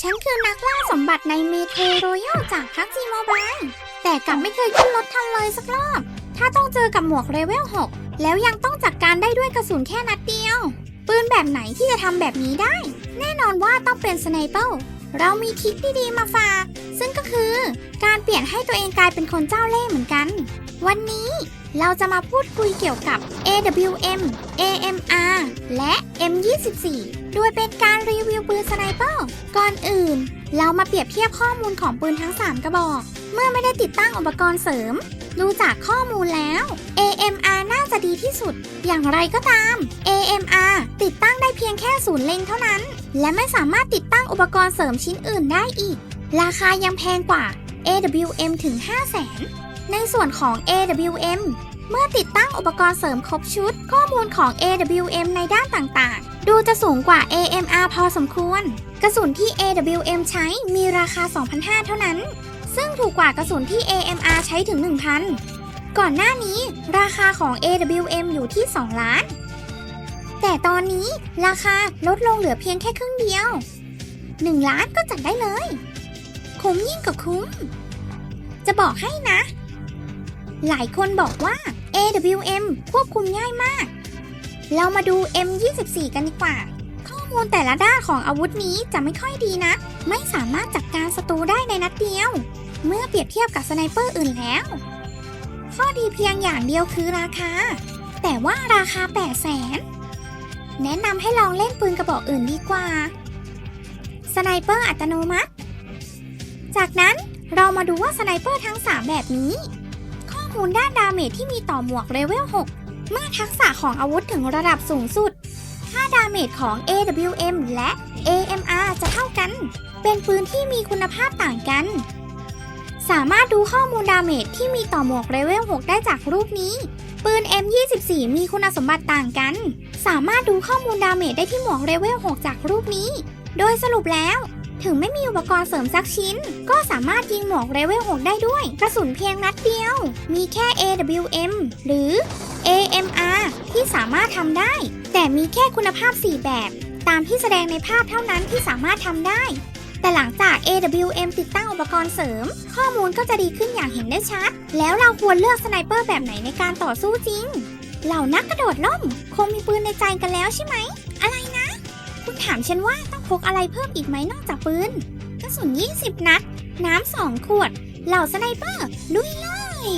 ฉันคือนักล่าสมบัติในเมโทรโรยัลจากพักจีโมบายแต่กลับไม่เคยขึ้นรถทันเลยสักรอบ ถ้าต้องเจอกับหมวกเลเวล 6 แล้วยังต้องจัดการได้ด้วยกระสุนแค่นัดเดียว ปืนแบบไหนที่จะทำแบบนี้ได้ แน่นอนว่าต้องเป็นสไนเปอร์เรามีทริคดีๆมาฝาก ซึ่งก็คือการเปลี่ยนให้ตัวเองกลายเป็นคนเจ้าเล่ห์เหมือนกัน วันนี้เราจะมาพูดคุยเกี่ยวกับ AWM AMR และ M24 โดยเป็นการรีวิวปืนสไนเปอร์ก่อนอื่น เรามาเปรียบเทียบข้อมูลของปืนทั้ง 3 กระบอก เมื่อไม่ได้ติดตั้งอุปกรณ์เสริม ดูจากข้อมูลแล้ว AMR น่าจะดีที่สุด อย่างไรก็ตาม AMR ติดตั้งได้เพียงแค่ศูนย์เล็งเท่านั้น และไม่สามารถติดตั้งอุปกรณ์เสริมชิ้นอื่นได้อีก ราคายังแพงกว่า AWM ถึง 5 0 0 0 0 0ในส่วนของ AWM เมื่อติดตั้งอุปกรณ์เสริมครบชุด ข้อมูลของ AWM ในด้านต่างๆ ดูจะสูงกว่า AMR พอสมควร กระสุนที่ AWM ใช้มีราคา 2,500 เท่านั้น ซึ่งถูกกว่ากระสุนที่ AMR ใช้ถึง 1,000 ก่อนหน้านี้ราคาของ AWM อยู่ที่ 2 ล้าน แต่ตอนนี้ราคาลดลงเหลือเพียงแค่ครึ่งเดียว 1 ล้านก็จัดได้เลย คุ้มยิ่งกว่าคุ้ม จะบอกให้นะหลายคนบอกว่า AWM ควบคุมง่ายมาก เรามาดู M24 กันดีกว่า ข้อมูลแต่ละด้านของอาวุธนี้จะไม่ค่อยดีนะ ไม่สามารถจัดการศัตรูได้ในนัดเดียว เมื่อเปรียบเทียบกับสไนเปอร์อื่นแล้ว ข้อดีเพียงอย่างเดียวคือราคา แต่ว่าราคา 8 0 0แสนแนะนำให้ลองเล่นปืนกระบอกอื่นดีกว่า สไนเปอร์อัตโนมัติ จากนั้นเรามาดูว่าสไนเปอร์ทั้ง 3 แบบนี้ มูลด้านดาเมจที่มีต่อหมวกเลเวล 6 เมื่อทักษะของอาวุธถึงระดับสูงสุด ค่าดาเมจของ AWM และ AMR จะเท่ากัน เป็นปืนที่มีคุณภาพต่างกัน สามารถดูข้อมูลดาเมจที่มีต่อหมวกเลเวล 6 ได้จากรูปนี้ ปืน M24 มีคุณสมบัติต่างกัน สามารถดูข้อมูลดาเมจได้ที่หมวกเลเวล 6 จากรูปนี้ โดยสรุปแล้ว ถึงไม่มีอุปกรณ์เสริมสักชิ้น ก็สามารถยิงหมวกเลเวล6ได้ด้วย กระสุนเพียงนัดเดียว มีแค่ AWM หรือ AMR ที่สามารถทำได้ แต่มีแค่คุณภาพ 4 แบบ ตามที่แสดงในภาพเท่านั้นที่สามารถทำได้ แต่หลังจาก AWM ติดตั้งอุปกรณ์เสริม ข้อมูลก็จะดีขึ้นอย่างเห็นได้ชัด แล้วเราควรเลือกสไนเปอร์แบบไหนในการต่อสู้จริง เหล่านักกระโดดล่ม คงมีปืนในใจกันแล้วใช่ไหม คุณถามฉันว่าต้องพกอะไรเพิ่มอีกไหมนอกจากปืนกระสุน 20 นัด น้ำสองขวด เหล่าสไนเปอร์ลุยเลย